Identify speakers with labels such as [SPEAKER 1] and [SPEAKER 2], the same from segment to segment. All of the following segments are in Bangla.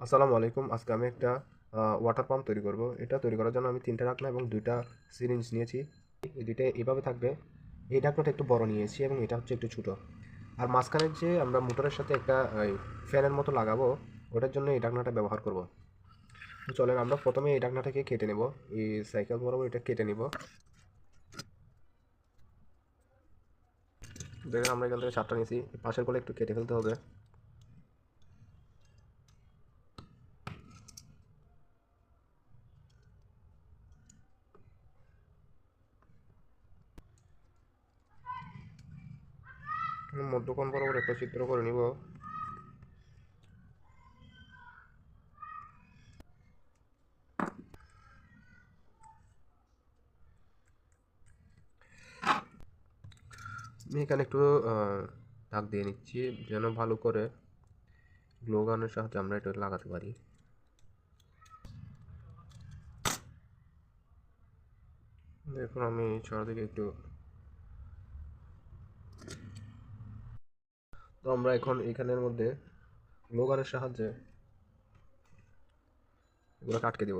[SPEAKER 1] আসসালামু আলাইকুম। আজকে আমি একটা ওয়াটার পাম্প তৈরি করব। এটা তৈরি করার জন্য আমি তিনটা ঢাকনা এবং দুইটা সিরিঞ্জ নিয়েছি। এই দুইটা এভাবে থাকবে। এই ঢাকনাটা একটু বড় নিয়েছি এবং এটা হচ্ছে একটু ছোটো। আর মাঝখানের যে আমরা মোটরের সাথে একটা ফ্যানের মতো লাগাবো, ওটার জন্য এই ঢাকনাটা ব্যবহার করব। তো চলেন আমরা প্রথমে এই ঢাকনাটাকে কেটে নেব। এই সাইকেল বরাবর এটা কেটে নেব। দেখেন আমরা এখান থেকে সাতটা নিয়েছি। পাশেরগুলো একটু কেটে ফেলতে হবে। মধ্যকোণ বরাবর একটা চিত্র করে নিব আমি এখানে একটু দাগ দিয়ে নিচ্ছি যেন ভালো করে গ্লো গানের সাহায্যে আমরা এটা লাগাতে পারি দেখুন আমি চারদিকে একটু তো আমরা এখন এখানের মধ্যে লোগানের সাহায্যে এগুলো কাটকে দিব।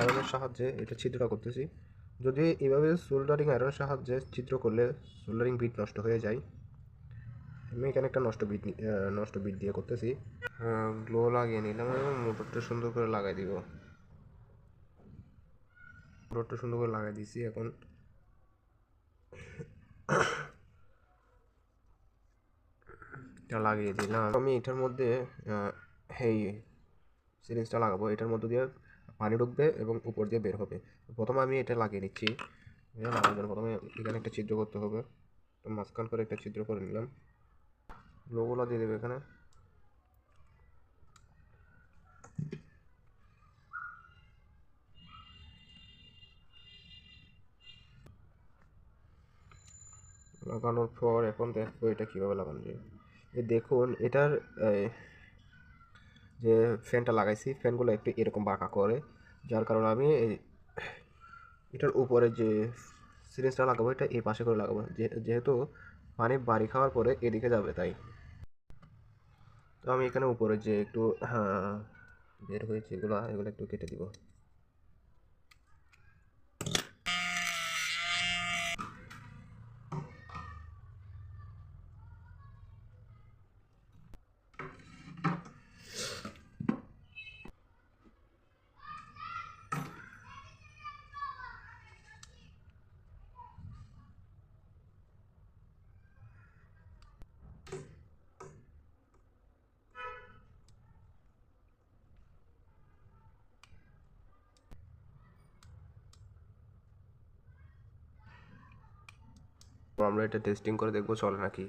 [SPEAKER 1] আয়রনের সাহায্যে এটা ছিদ্রটা করতেছি। যদি এভাবে সোল্ডারিং আয়রনের সাহায্যে ছিদ্র করলে সোল্ডারিং বিট নষ্ট হয়ে যায়। আমি এখানে একটা নষ্ট বিট নষ্ট বিট দিয়ে করতেছি। গ্লো লাগিয়ে নিলাম এবং মোটরটা সুন্দর করে লাগাই দিব। মোটরটা সুন্দর করে লাগাই দিছি এখন। এটা লাগিয়ে দিলাম। আমি এটার মধ্যে এই সিরিঞ্জটা লাগাবো। এটার মধ্যে দিয়ে পানি ঢুকবে এবং উপর দিয়ে বের হবে। প্রথমে আমি এটা লাগিয়ে নিচ্ছি। প্রথমে এখানে একটা ছিদ্র করতে হবে। তো মাঝখান করে একটা ছিদ্র করে নিলাম। লোগোলা দিয়ে দেবে এখানে। লাগানোর পর এখন দেখব এটা কীভাবে লাগানো যায়। দেখুন, এটার যে ফ্যানটা লাগাইছি, ফ্যানগুলো একটু এরকম বাঁকা করে। যার কারণে আমি এটার উপরে যে সিরিজটা লাগাবো, এটা এই পাশে করে লাগাবো। যেহেতু পানি বাড়ি খাওয়ার পরে এদিকে যাবে তাই। তো আমি এখানে উপরে যে একটু হ্যাঁ বের হয়েছে এগুলো এগুলো একটু কেটে দিব। আমরা এটা টেস্টিং করে দেখব চলে নাকি?